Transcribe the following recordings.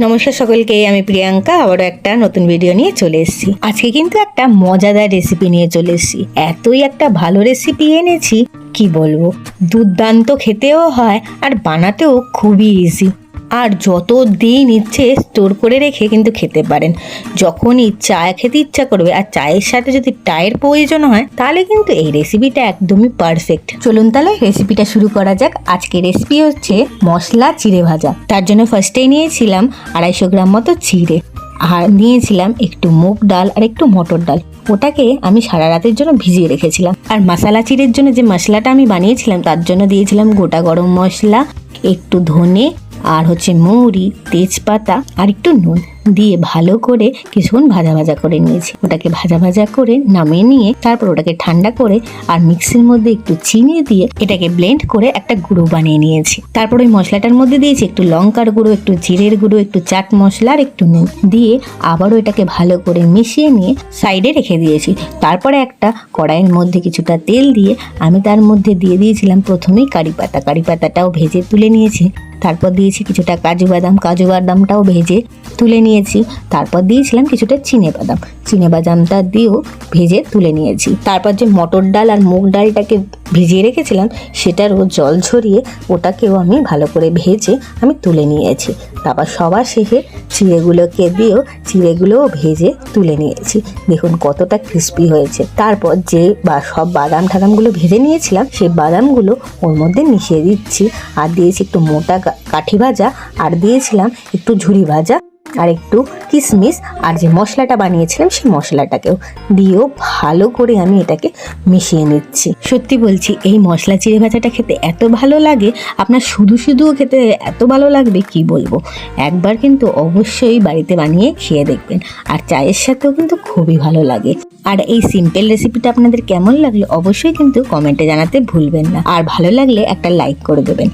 নমস্কার সকলকে, আমি প্রিয়াঙ্কা, আবারও একটা নতুন ভিডিও নিয়ে চলে এসেছি। আজকে কিন্তু একটা মজাদার রেসিপি নিয়ে চলে এসেছি। এতই একটা ভালো রেসিপি এনেছি, কি বলব? দুর্দান্ত খেতেও হয় আর বানাতেও খুবই ইজি আর যত দিন ইচ্ছে স্টোর করে রেখে কিন্তু খেতে পারেন। যখনই চা খেতে ইচ্ছা করবে আর চায়ের সাথে যদি টায়ের প্রয়োজন হয়, তাহলে কিন্তু এই রেসিপিটা একদমই পারফেক্ট চলুন তাহলে রেসিপিটা শুরু করা যাক। আজকে রেসিপি হচ্ছে মশলা চিড়ে ভাজা। তার জন্য ফার্স্টেই নিয়েছিলাম আড়াইশো গ্রাম মতো চিড়ে। আর নিয়েছিলাম একটু মুগ ডাল আর একটু মটর ডাল। ওটাকে আমি সারা রাতের জন্য ভিজিয়ে রেখেছিলাম। আর মশলা চিড়ের জন্য যে মশলাটা আমি বানিয়েছিলাম, তার জন্য দিয়েছিলাম গোটা গরম মশলা, একটু ধনে আর হচ্ছে মৌরি, তেজপাতা আর একটু নুন দিয়ে ভালো করে কিছুক্ষণ ভাজা ভাজা করে নিয়েছি। ওটাকে ভাজা ভাজা করে নামিয়ে নিয়ে তারপর ওটাকে ঠান্ডা করে আর মিক্সির মধ্যে একটু চিনি দিয়ে এটাকে ব্লেন্ড করে একটা গুঁড়ো বানিয়ে নিয়েছি। তারপর ওই মশলাটার মধ্যে দিয়েছি একটু লঙ্কার গুঁড়ো, একটু জিরের গুঁড়ো, একটু চাট মশলা আর একটু নুন দিয়ে আবারও এটাকে ভালো করে মিশিয়ে নিয়ে সাইডে রেখে দিয়েছি। তারপরে একটা কড়াইয়ের মধ্যে কিছুটা তেল দিয়ে আমি তার মধ্যে দিয়ে দিয়েছিলাম প্রথমেই কারি পাতা। কারি পাতাটাও ভেজে তুলে নিয়েছি। তারপর দিয়েছি কিছুটা কাজু বাদাম, কাজু বাদামটাও ভেজে তুলে নিয়েছি। তারপর দিয়েছিলাম কিছুটা চিনে বাদাম। চিনে বাদামটা দিয়েও ভেজে তুলে নিয়েছি। তারপর যে মটর ডাল আর মুগ ডালটাকে ভিজিয়ে রেখেছিলাম সেটারও জল ঝরিয়ে ওটাকেও আমি ভালো করে ভেজে আমি তুলে নিয়েছি। তারপর সবার শেষে চিড়েগুলোকে দিয়েও চিড়েগুলোও ভেজে তুলে নিয়েছি। দেখুন কতটা ক্রিস্পি হয়েছে। তারপর যে বা সব বাদাম ঠাদামগুলো ভেজে নিয়েছিলাম, সেই বাদামগুলো ওর মধ্যে মিশিয়ে দিচ্ছি। আর দিয়েছি একটু মোটা কাঠি ভাজা, আর দিয়েছিলাম একটু ঝুরি ভাজা। আর একটু কিশমিশ আর যে মশলাটা বানিয়েছিলাম সেই মশলাটাকেও দিয়েও ভালো করে আমি এটাকে মিশিয়ে নিচ্ছি। সত্যি বলছি, এই মশলা চিড়ে ভাজাটা খেতে এত ভালো লাগে, আপনার শুধু শুধুও খেতে এত ভালো লাগবে কি বলব? একবার কিন্তু অবশ্যই বাড়িতে বানিয়ে খেয়ে দেখবেন, আর চায়ের সাথেও কিন্তু খুবই ভালো লাগে। আর এই সিম্পল রেসিপিটা আপনাদের কেমন লাগল অবশ্যই কিন্তু কমেন্টে জানাতে ভুলবেন না। আর ভালো লাগলে একটা লাইক করে দেবেন।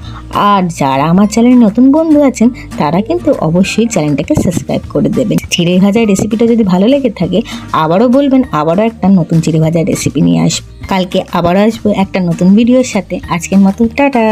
আর যারা আমার চ্যানেলে নতুন বন্ধু আছেন, তারা কিন্তু অবশ্যই চ্যানেলটাকে সাবস্ক্রাইব করে দেবেন। চিড়ে ভাজার রেসিপিটা যদি ভালো লেগে থাকে, আবারও বলবেন, আবারও একটা নতুন চিড়ে ভাজার রেসিপি নিয়ে আসব। কালকে আবারও আসব একটা নতুন ভিডিওর সাথে। আজকের মতো টাটা!